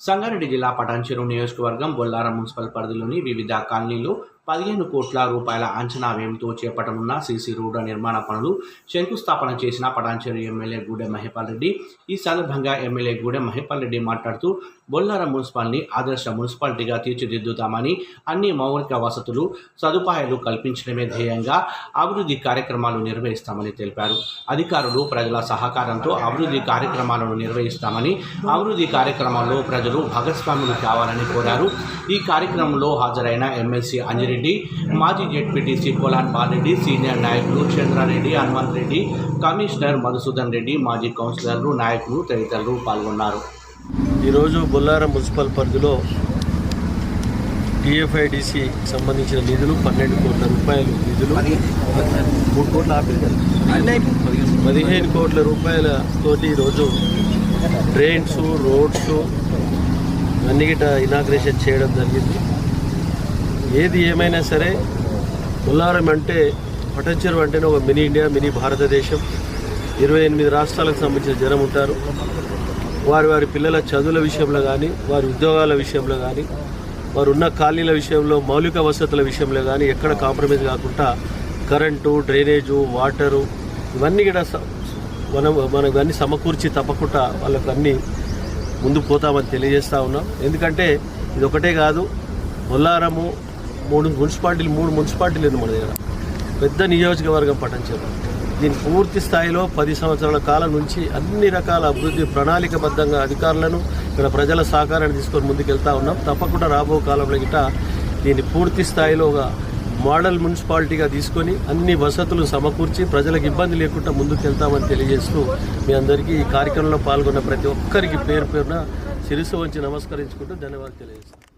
సంగారెడ్డి జిల్లా పటాన్చెరు నియోజకవర్గం బొల్లారం మున్సిపల్ పరిధిలోని వివిధ కాలనీలు పదిహేను కోట్ల రూపాయల అంచనా వ్యయంతో చేపట్టనున్న సీసీ రోడ్డు నిర్మాణ పనులు శంకుస్థాపన చేసిన పటాంచేరి ఎమ్మెల్యే గూడెం మహిపాల్ రెడ్డి ఈ సందర్భంగా ఎమ్మెల్యే గూడెం మహిపాల్ రెడ్డి మాట్లాడుతూ బొల్లారం మున్సిపాలిటీ ఆదర్శ మున్సిపాలిటీగా తీర్చిదిద్దుతామని అన్ని మౌలిక వసతులు సదుపాయాలు కల్పించడమే ధ్యేయంగా అభివృద్ధి కార్యక్రమాలు నిర్వహిస్తామని తెలిపారు. అధికారులు ప్రజల సహకారంతో అభివృద్ధి కార్యక్రమాలను నిర్వహిస్తామని అభివృద్ధి కార్యక్రమాల్లో ప్రజలు భాగస్వాములు కావాలని కోరారు. ఈ కార్యక్రమంలో హాజరైన ఎమ్మెల్సీ రెడ్డి మాజీ జెడ్పీటీసీ పొలాన్ బాలరెడ్డి సీనియర్ నాయకులు చంద్రారెడ్డి హనుమంత్ రెడ్డి కమిషనర్ మధుసూదన్ రెడ్డి మాజీ కౌన్సిలర్లు నాయకులు తదితరులు పాల్గొన్నారు. ఈరోజు బొల్లారం మున్సిపల్ పరిధిలో టీఎఫ్ఐడిసి సంబంధించిన నిధులు పన్నెండు కోట్ల రూపాయలు నిధులు మూడు కోట్ల పదిహేను కోట్ల రూపాయలతో ఈరోజు ట్రైన్స్ రోడ్స్ అన్ని గిట ఇనాగ్రేషన్ చేయడం జరిగింది. ఏది ఏమైనా సరే ముల్లారం అంటే పటంచెరు అంటేనే ఒక మినీ ఇండియా మినీ భారతదేశం. ఇరవై ఎనిమిది రాష్ట్రాలకు సంబంధించిన జనం ఉంటారు. వారి వారి పిల్లల చదువుల విషయంలో కానీ వారి ఉద్యోగాల విషయంలో కానీ వారు ఉన్న ఖాళీల విషయంలో మౌలిక వసతుల విషయంలో కానీ ఎక్కడ కాంప్రమైజ్ కాకుండా కరెంటు డ్రైనేజు వాటరు ఇవన్నీ కూడా మనం మనం ఇవన్నీ సమకూర్చి తప్పకుండా వాళ్ళకు అన్నీ ముందుకు పోతామని తెలియజేస్తూ ఉన్నాం. ఎందుకంటే ఇది ఒకటే కాదు బొల్లారము మూడు మున్సిపాలిటీలు మూడు మున్సిపాలిటీలు ఉంది మన దగ్గర. పెద్ద నియోజకవర్గం పట్టణం దీని పూర్తి స్థాయిలో పది సంవత్సరాల కాలం నుంచి అన్ని రకాల అభివృద్ధి ప్రణాళికబద్ధంగా అధికారులను ఇక్కడ ప్రజల సహకారాన్ని తీసుకొని ముందుకెళ్తా ఉన్నాం. తప్పకుండా రాబో కాలంలో గిట దీన్ని పూర్తి స్థాయిలో ఒక మోడల్ మున్సిపాలిటీగా తీసుకొని అన్ని వసతులు సమకూర్చి ప్రజలకు ఇబ్బంది లేకుండా ముందుకు వెళ్తామని తెలియజేస్తూ మీ అందరికీ ఈ కార్యక్రమంలో పాల్గొన్న ప్రతి ఒక్కరికి పేరు పేరున శిరసు వంచి నమస్కరించుకుంటూ ధన్యవాదాలు తెలియజేస్తాను